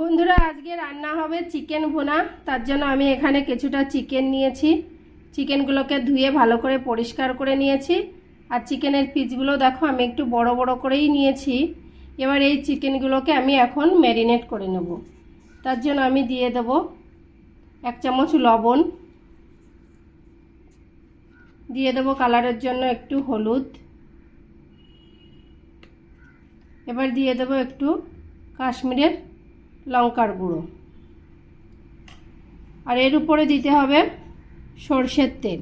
বন্ধুরা, আজকে রান্না হবে চিকেন ভুনা। তার জন্য আমি এখানে কিছুটা চিকেন নিয়েছি। চিকেনগুলোকে ধুয়ে ভালো করে পরিষ্কার করে নিয়েছি। আর চিকেনের পিসগুলো দেখো, আমি একটু বড় বড় করেই নিয়েছি। এবার এই চিকেনগুলোকে আমি এখন ম্যারিনেট করে নেব। তার জন্য আমি দিয়ে দেব এক চামচ লবণ। দিয়ে দেবো কালারের জন্য একটু হলুদ। এবার দিয়ে দেবো একটু কাশ্মীরের লঙ্কার গুঁড়ো। আর এর উপরে দিতে হবে সর্ষের তেল।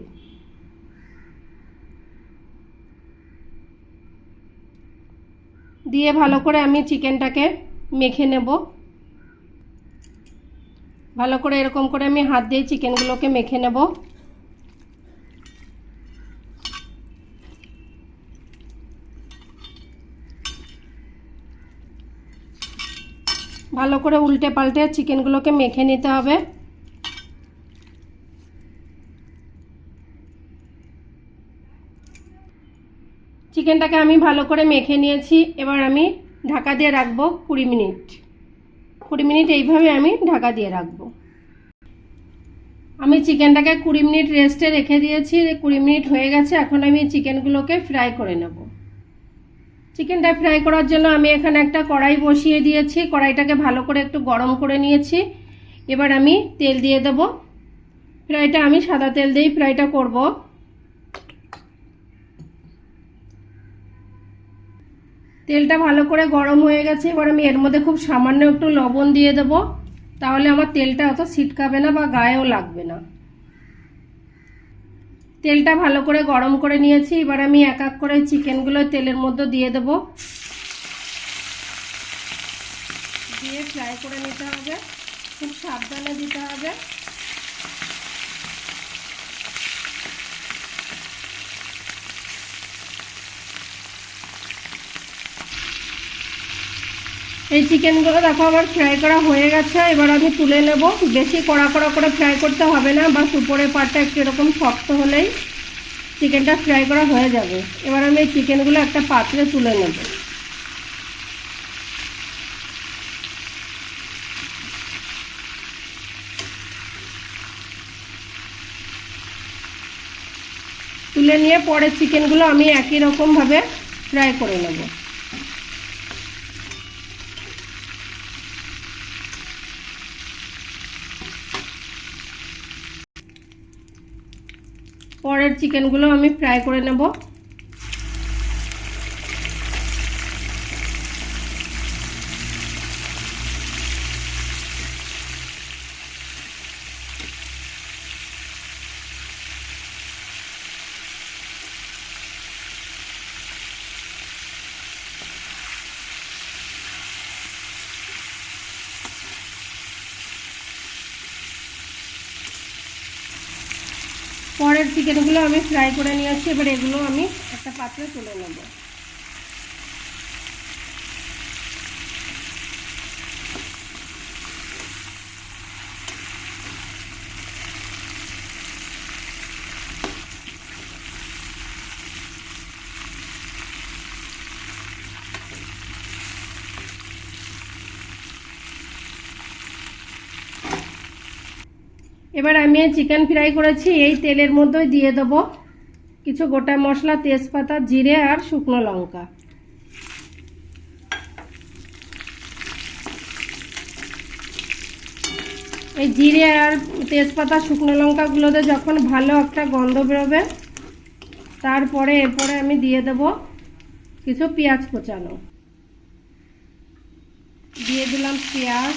দিয়ে ভালো করে আমি চিকেনটাকে মেখে নেব। ভালো করে এরকম করে আমি হাত দিয়ে চিকেনগুলোকে মেখে নেব। ভালো করে উল্টে পাল্টে চিকেনগুলোকে মেখে নিতে হবে। চিকেনটাকে আমি ভালো করে মেখে নিয়েছি। এবার আমি ঢাকা দিয়ে রাখব কুড়ি মিনিট। কুড়ি মিনিট এইভাবে আমি ঢাকা দিয়ে রাখব। আমি চিকেনটাকে কুড়ি মিনিট রেস্টে রেখে দিয়েছি। কুড়ি মিনিট হয়ে গেছে। এখন আমি চিকেনগুলোকে ফ্রাই করে নেব। চিকেনটা ফ্রাই করার জন্য আমি এখানে একটা কড়াই বসিয়ে দিয়েছি। কড়াইটাকে ভালো করে একটু গরম করে নিয়েছি। এবার আমি তেল দিয়ে দেব। ফ্রাইটা আমি সাদা তেল দিয়েই ফ্রাইটা করব। তেলটা ভালো করে গরম হয়ে গেছে। এবার আমি এর মধ্যে খুব সামান্য একটু লবণ দিয়ে দেব। তাহলে আমার তেলটা অত ছিটকাবে না বা গায়েও লাগবে না। তেলটা ভালো করে গরম করে নিয়েছি। এবার আমি এক এক করে চিকেনগুলো তেলের মধ্যে দিয়ে দেব। দিয়ে ফ্রাই করে নিতে হবে। খুব সাবধানে দিতে হবে। এই চিকেনগুলো দেখো আমার ফ্রাই করা হয়ে গেছে। এবার আমি তুলে নেব। বেশি কড়া কড়া করে ফ্রাই করতে হবে না। বা উপরের পাটটা একটু এরকম শক্ত হলেই চিকেনটা ফ্রাই করা হয়ে যাবে। এবার আমি এই চিকেনগুলো একটা পাত্রে তুলে নেব। তুলে নিয়ে পরে চিকেনগুলো আমি একই রকমভাবে ফ্রাই করে নেব। পরের চিকেনগুলো আমি ফ্রাই করে নেব। চিকেনগুলো আমি ফ্রাই করে নিয়ে আসছি। এবার এগুলো আমি একটা পাত্রে তুলে নেব। এবার আমি চিকেন ফ্রাই করেছি, এই তেলের মধ্যে দিয়ে দেবো কিছু গোটা মশলা, তেজপাতা, জিরে আর শুকনো লঙ্কা। এই জিরে আর তেজপাতা, শুকনো লঙ্কাগুলোতে যখন ভালো একটা গন্ধ বেরোবে, তারপরে এরপরে আমি দিয়ে দেব কিছু পেঁয়াজ কোচানো। দিয়ে দিলাম পেঁয়াজ।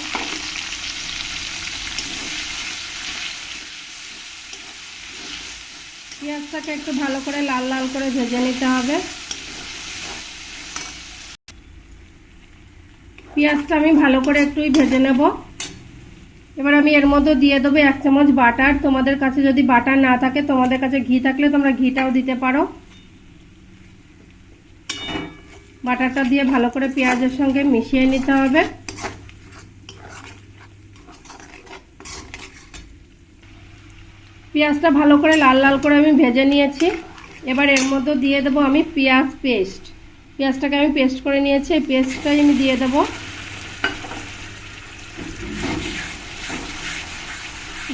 পেঁয়াজটাকে একটু ভালো করে লাল লাল করে ভেজে নিতে হবে। পেঁয়াজটা আমি ভালো করে একটুই ভেজে নেব। এবার আমি এর মধ্যে দিয়ে দেবো এক চামচ বাটার। তোমাদের কাছে যদি বাটার না থাকে, তোমাদের কাছে ঘি থাকলে তোমরা ঘিটাও দিতে পারো। বাটারটা দিয়ে ভালো করে পেঁয়াজের সঙ্গে মিশিয়ে নিতে হবে। পেঁয়াজটা ভালো করে লাল লাল করে আমি ভেজে নিয়েছি। এবার এর মধ্যে দিয়ে দেবো আমি পেঁয়াজ পেস্ট। পেঁয়াজটাকে আমি পেস্ট করে নিয়েছি, এই পেস্টটাই আমি দিয়ে দেবো।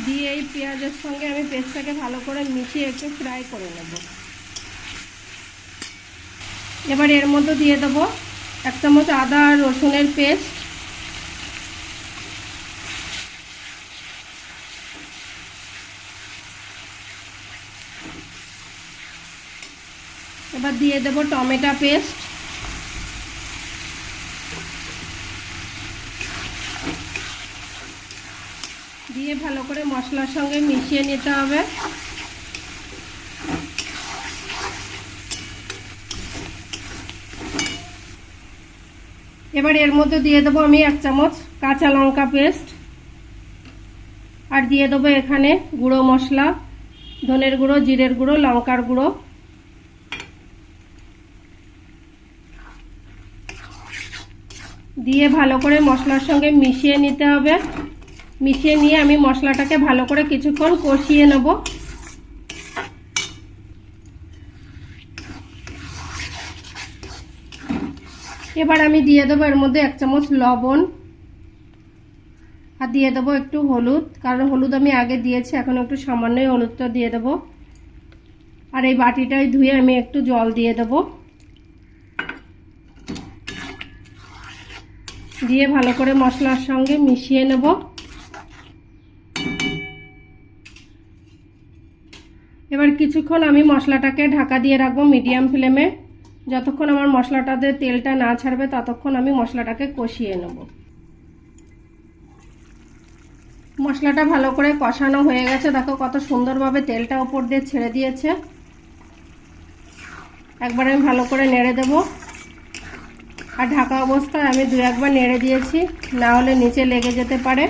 দিয়ে এই পেঁয়াজের সঙ্গে আমি পেস্টটাকে ভালো করে মিশিয়ে একটু ফ্রাই করে নেব। এবার এর মধ্যে দিয়ে দেবো এক চামচ আদা আর রসুনের পেস্ট। এবার দিয়ে দেবো টমেটো পেস্ট। দিয়ে ভালো করে মশলার সঙ্গে মিশিয়ে নিতে হবে। এবার এর মধ্যে দিয়ে দেবো আমি এক চামচ কাঁচা লঙ্কা পেস্ট। আর দিয়ে দেবো এখানে গুঁড়ো মশলা, ধনের গুঁড়ো, জিরের গুঁড়ো, লঙ্কার গুঁড়ো। দিয়ে ভালো করে মশলার সঙ্গে মিশিয়ে নিতে হবে। মিশিয়ে নিয়ে আমি মশলাটাকে ভালো করে কিছুক্ষণ কষিয়ে নেব। এবার আমি দিয়ে দেবো এর মধ্যে এক চামচ লবণ আর দিয়ে দেবো একটু হলুদ, কারণ হলুদ আমি আগে দিয়েছি, এখন একটু সামান্যই হলুদটা দিয়ে দেবো। আর এই বাটিটাই ধুয়ে আমি একটু জল দিয়ে দেবো। দিয়ে ভালো করে মশলার সঙ্গে মিশিয়ে নেব। এবার কিছুক্ষণ আমি মশলাটাকে ঢাকা দিয়ে রাখব মিডিয়াম ফ্লেমে। যতক্ষণ আমার মশলাটাতে তেলটা না ছাড়বে, ততক্ষণ আমি মশলাটাকে কষিয়ে নেব। মশলাটা ভালো করে কষানো হয়ে গেছে। দেখো কত সুন্দরভাবে তেলটা ওপর দিয়ে ছেড়ে দিয়েছে। একবার আমি ভালো করে নেড়ে দেবো। আর ঢাকা অবস্থায় আমি দু একবার নেড়ে দিয়েছি, না হলে নিচে লেগে যেতে পারে।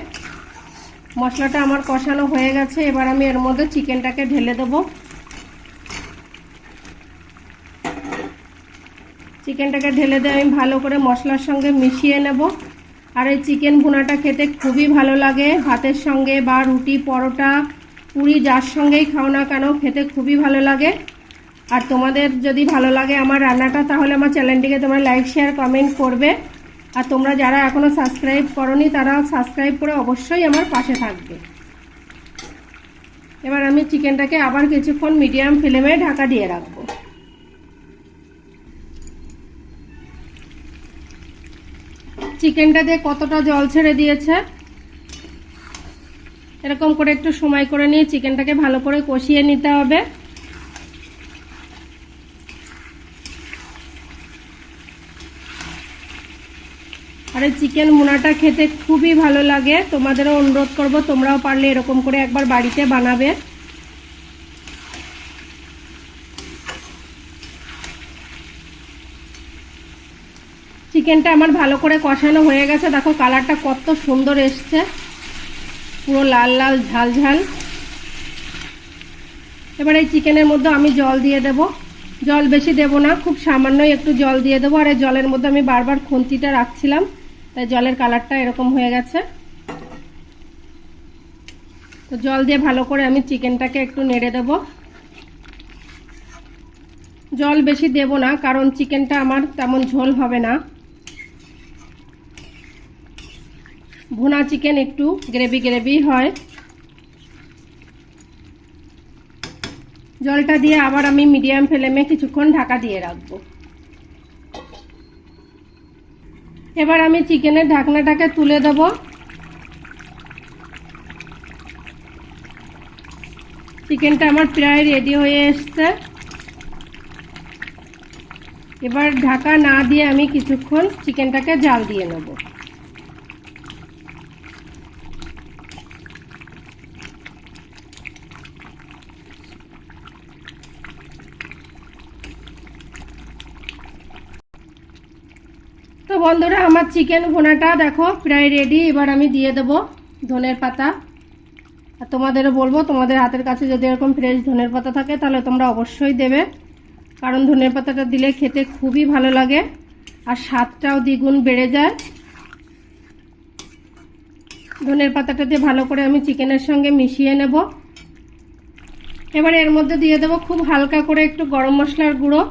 মশলাটা আমার কষানো হয়ে গেছে, এবার আমি এর মধ্যে চিকেনটাকে ঢেলে দেবো। চিকেনটাকে ঢেলে দিয়ে আমি ভালো করে মশলার সঙ্গে মিশিয়ে নেব। আর এই চিকেন ভুনাটা খেতে খুবই ভালো লাগে। ভাতের সঙ্গে বা রুটি, পরোটা, পুরি, যার সঙ্গেই খাও না কেন, খেতে খুবই ভালো লাগে। আর তোমাদের যদি ভালো লাগে আমার রান্নাটা, তাহলে আমার চ্যানেলটিকে তোমরা লাইক, শেয়ার, কমেন্ট করবে। আর তোমরা যারা এখনও সাবস্ক্রাইব করনি, তারা সাবস্ক্রাইব করে অবশ্যই আমার পাশে থাকবে। এবার আমি চিকেনটাকে আবার কিছুক্ষণ মিডিয়াম ফ্লেমে ঢাকা দিয়ে রাখব। চিকেনটা দিয়ে কতটা জল ছেড়ে দিয়েছে? এরকম করে একটু সময় করে নিয়ে চিকেনটাকে ভালো করে কষিয়ে নিতে হবে। আর এই চিকেন মুনাটা খেতে খুবই ভালো লাগে। তোমাদেরও অনুরোধ করব, তোমরাও পারলে এরকম করে একবার বাড়িতে বানাবে। চিকেনটা আমার ভালো করে কষানো হয়ে গেছে। দেখো কালারটা কত সুন্দর এসছে। পুরো লাল লাল, ঝাল ঝাল। এবার এই চিকেনের মধ্যে আমি জল দিয়ে দেব। জল বেশি দেব না, খুব সামান্যই একটু জল দিয়ে দেবো। আর এই জলের মধ্যে আমি বারবার খুন্তিটা রাখছিলাম। তাই জলের কালারটা এরকম হয়ে গেছে। তো জল দিয়ে ভালো করে আমি চিকেনটাকে একটু নেড়ে দেব। জল বেশি দেব না, কারণ চিকেনটা আমার তেমন ঝোল হবে না। ভুনা চিকেন একটু গ্রেভি গ্রেভি হয়। জলটা দিয়ে আবার আমি মিডিয়াম ফ্লেমে কিছুক্ষণ ঢাকা দিয়ে রাখব। এবার আমি চিকেনের ঢাকনাটাকে তুলে দেব। চিকেনটা আমার প্রায় রেডি হয়ে এসছে। এবার ঢাকা না দিয়ে আমি কিছুক্ষণ চিকেনটাকে জাল দিয়ে নেব। বন্ধুরা, আমার চিকেন ভুনাটা দেখো প্রায় রেডি এবার আমি দিয়ে দেবো ধনের পাতা। আর তোমাদেরও বলব, তোমাদের হাতের কাছে যদি এরকম ফ্রেশ ধনের পাতা থাকে, তাহলে তোমরা অবশ্যই দেবে। কারণ ধনের পাতাটা দিলে খেতে খুবই ভালো লাগে, আর স্বাদটাও দ্বিগুণ বেড়ে যায়। ধনের পাতাটা দিয়ে ভালো করে আমি চিকেনের সঙ্গে মিশিয়ে নেব। এবার এর মধ্যে দিয়ে দেবো খুব হালকা করে একটু গরম মশলার গুঁড়ো।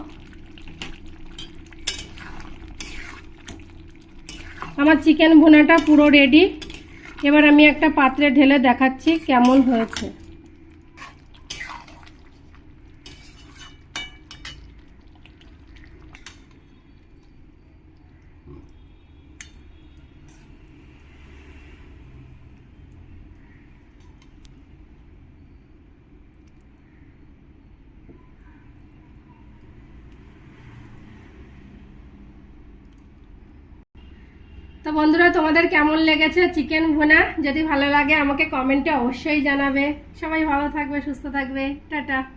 আমার চিকেন ভুনাটা পুরো রেডি এবার আমি একটা পাত্রে ঢেলে দেখাচ্ছি কেমন হয়েছে। তো বন্ধুরা, তোমাদের কেমন লেগেছে চিকেন ভুনা? যদি ভালো লাগে, আমাকে কমেন্টে অবশ্যই জানাবে। সবাই ভালো থাকবে, সুস্থ থাকবে। টাটা।